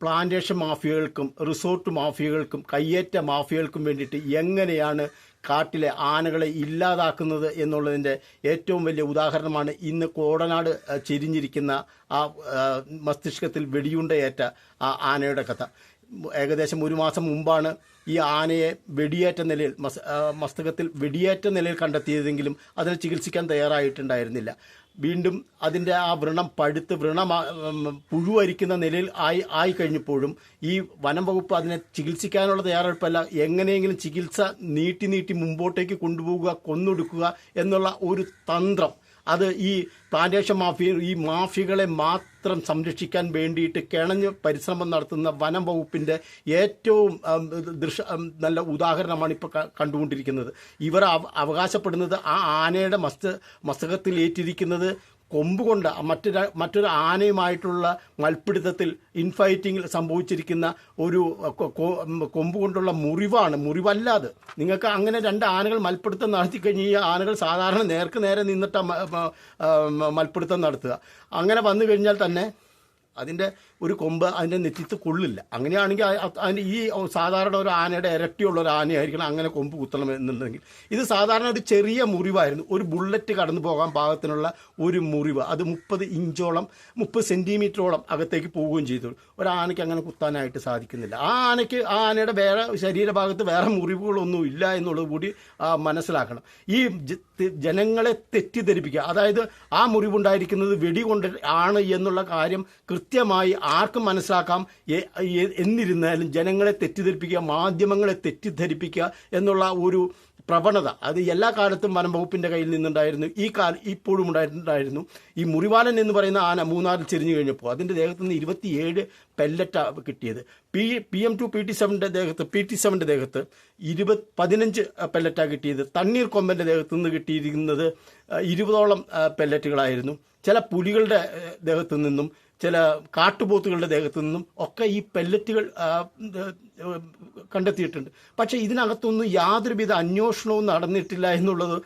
Plantation മാഫിയകൾക്കും resort മാഫിയകൾക്കും കയ്യേറ്റ മാഫിയകൾക്കും വേണ്ടിയിട്ട് എങ്ങനെയാണ് കാട്ടിലെ ആനകളെ ഇല്ലാതാക്കുന്നത് എന്നുള്ളതിന്റെ ഏറ്റവും വലിയ ഉദാഹരണമാണ് ഇന്ന് കോടനാട് ചിരിഞ്ഞിരിക്കുന്ന ആ മസ്തിഷ്കത്തിൽ വെടിയുണ്ടയേറ്റ ആ ആനയുടെ കഥ. ഏകദേശം ഒരു മാസം മുമ്പാണ് ഈ ആനയെ വെടിയേറ്റ നിലയിൽ മസ് മസ്തകത്തിൽ വെടിയേറ്റ നിലയിൽ കണ്ടെത്തിയതെങ്കിലും അതിനെ ചികിത്സിക്കാൻ തയ്യാറായിട്ടുണ്ടായിരുന്നില്ല. വീണ്ടും അതിന്റെ ആ വ്രണം പഴുത്ത് വ്രണം പുഴുവരിക്കുന്ന നിലയിൽ ആയി ആയി കഴിഞ്ഞപ്പോഴും ഈ വനം വകുപ്പ് അതിനെ ചികിത്സിക്കാനുള്ള തയ്യാറെടുപ്പല്ല. എങ്ങനെയെങ്കിലും ചികിത്സ നീട്ടി നീട്ടി മുമ്പോട്ടേക്ക് കൊണ്ടുപോകുക കൊന്നൊടുക്കുക എന്നുള്ള ഒരു തന്ത്രം അത് ഈ പ്ലാന്റേഷൻ മാഫിയ ഈ മാഫികളെ മാത്രം സംരക്ഷിക്കാൻ വേണ്ടിയിട്ട് കിണഞ്ഞ് പരിശ്രമം നടത്തുന്ന വനം വകുപ്പിന്റെ ഏറ്റവും ദൃശ്യ നല്ല ഉദാഹരണമാണ് ഇപ്പോൾ കണ്ടുകൊണ്ടിരിക്കുന്നത്. ഇവർ അവ- അവകാശപ്പെടുന്നത് ആ ആനയുടെ മസ്ത മസ്തകത്തിൽ ഏറ്റിരിക്കുന്നത് കൊമ്പ് കൊണ്ട് മറ്റൊരു മറ്റൊരു ആനയുമായിട്ടുള്ള മൽപ്പിടുത്തത്തിൽ ഇൻഫൈറ്റിങ്ങിൽ സംഭവിച്ചിരിക്കുന്ന ഒരു കൊമ്പ് കൊണ്ടുള്ള മുറിവാണ്. മുറിവല്ലാതെ. നിങ്ങൾക്ക് അങ്ങനെ രണ്ട് ആനകൾ മൽപ്പിടുത്തം നടത്തി കഴിഞ്ഞ് ഈ ആനകൾ സാധാരണ നേർക്ക് നേരെ നിന്നിട്ടാണ് മൽപ്പിടുത്തം നടത്തുക. അങ്ങനെ വന്നു കഴിഞ്ഞാൽ തന്നെ അതിന്റെ ഒരു കൊമ്പ് അതിന്റെ നെറ്റിത്ത് കൊള്ളില്ല. അങ്ങനെയാണെങ്കിൽ അതിന്റെ ഈ സാധാരണ ഒരു ആനയുടെ ഇരട്ടിയുള്ള ഒരു ആനയായിരിക്കണം അങ്ങനെ കൊമ്പ് കുത്തണം എന്നുണ്ടെങ്കിൽ. ഇത് സാധാരണ ഒരു ചെറിയ മുറിവായിരുന്നു. ഒരു ബുള്ളറ്റ് കടന്നു പോകാൻ പാകത്തിനുള്ള ഒരു മുറിവ്. അത് മുപ്പത് ഇഞ്ചോളം മുപ്പത് സെന്റിമീറ്ററോളം അകത്തേക്ക് പോവുകയും ചെയ്തു. ഒരു ആനയ്ക്ക് അങ്ങനെ കുത്താനായിട്ട് സാധിക്കുന്നില്ല. ആ ആനയ്ക്ക് ആ ആനയുടെ വേറെ ശരീരഭാഗത്ത് വേറെ മുറിവുകളൊന്നും ഇല്ല എന്നുള്ളത് കൂടി മനസ്സിലാക്കണം. ഈ ജനങ്ങളെ തെറ്റിദ്ധരിപ്പിക്കുക. അതായത് ആ മുറിവുണ്ടായിരിക്കുന്നത് വെടി വെടികൊണ്ട് ആണ് എന്നുള്ള കാര്യം കൃത്യമായി ആർക്കും മനസ്സിലാക്കാം എന്നിരുന്നാലും ജനങ്ങളെ തെറ്റിദ്ധരിപ്പിക്കുക മാധ്യമങ്ങളെ തെറ്റിദ്ധരിപ്പിക്കുക എന്നുള്ള ഒരു പ്രവണത അത് എല്ലാ കാലത്തും വനം വകുപ്പിന്റെ കയ്യിൽ നിന്നുണ്ടായിരുന്നു. ഈ കാല ഇപ്പോഴും ഉണ്ടായിട്ടുണ്ടായിരുന്നു. ഈ മുറിവാലൻ എന്ന് പറയുന്ന ആന മൂന്നാറിൽ ചെരിഞ്ഞു കഴിഞ്ഞപ്പോൾ അതിന്റെ ദേഹത്ത് നിന്ന് ഇരുപത്തിയേഴ് പെല്ലറ്റ കിട്ടിയത്. P P M two P T സെവന്റെ ദേഹത്ത് പി ടി സെവന്റെ ദേഹത്ത് ഇരുപത് പതിനഞ്ച് പെല്ലറ്റാണ് കിട്ടിയത്. തണ്ണീർ കൊമ്പന്റെ ദേഹത്ത് നിന്ന് കിട്ടിയിരിക്കുന്നത് ഇരുപതോളം പെല്ലറ്റുകളായിരുന്നു. ചില പുലികളുടെ ദേഹത്തു നിന്നും ചില കാട്ടുപോത്തുകളുടെ ദേഹത്തു നിന്നും ഒക്കെ ഈ പെല്ലറ്റുകൾ കണ്ടെത്തിയിട്ടുണ്ട്. പക്ഷേ ഇതിനകത്തൊന്നും യാതൊരുവിധ അന്വേഷണവും നടന്നിട്ടില്ല എന്നുള്ളത്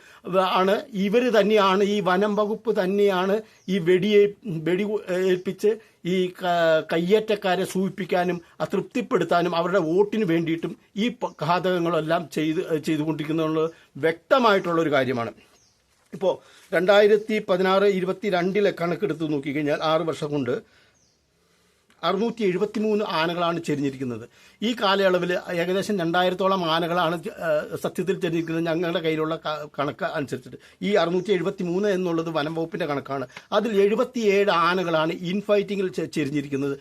ആണ് ഇവർ തന്നെയാണ് ഈ വനം വകുപ്പ് തന്നെയാണ് ഈ വെടിയെ വെടി ഏൽപ്പിച്ച് ഈ കയ്യേറ്റക്കാരെ സൂചിപ്പിക്കാനും അതൃപ്തിപ്പെടുത്താനും അവരുടെ വോട്ടിന് വേണ്ടിയിട്ടും ഈ ഘാതകങ്ങളെല്ലാം ചെയ്ത് ചെയ്തുകൊണ്ടിരിക്കുന്നുള്ള വ്യക്തമായിട്ടുള്ള ഒരു കാര്യമാണ്. ഇപ്പോൾ രണ്ടായിരത്തി പതിനാറ് ഇരുപത്തി രണ്ടിലെ കണക്കെടുത്ത് നോക്കിക്കഴിഞ്ഞാൽ ആറ് വർഷം കൊണ്ട് അറുന്നൂറ്റി എഴുപത്തി മൂന്ന് ആനകളാണ് ചെരിഞ്ഞിരിക്കുന്നത്. ഈ കാലയളവിൽ ഏകദേശം രണ്ടായിരത്തോളം ആനകളാണ് സത്യത്തിൽ ചെരിഞ്ഞിരിക്കുന്നത് ഞങ്ങളുടെ കയ്യിലുള്ള കണക്ക് അനുസരിച്ചിട്ട്. ഈ അറുന്നൂറ്റി എഴുപത്തി മൂന്ന് എന്നുള്ളത് വനം വകുപ്പിന്റെ കണക്കാണ്. അതിൽ എഴുപത്തിയേഴ് ആനകളാണ് ഇൻഫൈറ്റിങ്ങിൽ ചെരിഞ്ഞിരിക്കുന്നത്.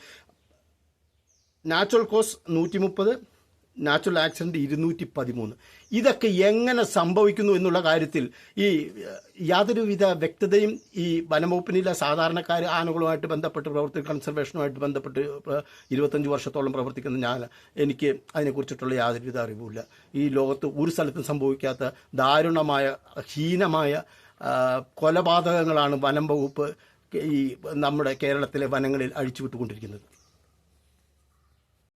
നാച്ചുറൽ കോസ് നൂറ്റി മുപ്പത് നാച്ചുറൽ ആക്സിഡന്റ് ഇരുന്നൂറ്റി പതിമൂന്ന് ഇതൊക്കെ എങ്ങനെ സംഭവിക്കുന്നു എന്നുള്ള കാര്യത്തിൽ ഈ യാതൊരുവിധ വ്യക്തതയും ഈ വനംവകുപ്പിനില്ല. സാധാരണക്കാർ ആനകളുമായിട്ട് ബന്ധപ്പെട്ട് പ്രവർത്തി കൺസർവേഷനുമായിട്ട് ബന്ധപ്പെട്ട് ഇരുപത്തഞ്ച് വർഷത്തോളം പ്രവർത്തിക്കുന്ന ഞാൻ എനിക്ക് അതിനെക്കുറിച്ചിട്ടുള്ള യാതൊരുവിധ അറിവുമില്ല. ഈ ലോകത്ത് ഒരു സ്ഥലത്തും സംഭവിക്കാത്ത ദാരുണമായ ഹീനമായ കൊലപാതകങ്ങളാണ് വനം വകുപ്പ് ഈ നമ്മുടെ കേരളത്തിലെ വനങ്ങളിൽ അഴിച്ചുവിട്ടുകൊണ്ടിരിക്കുന്നത്.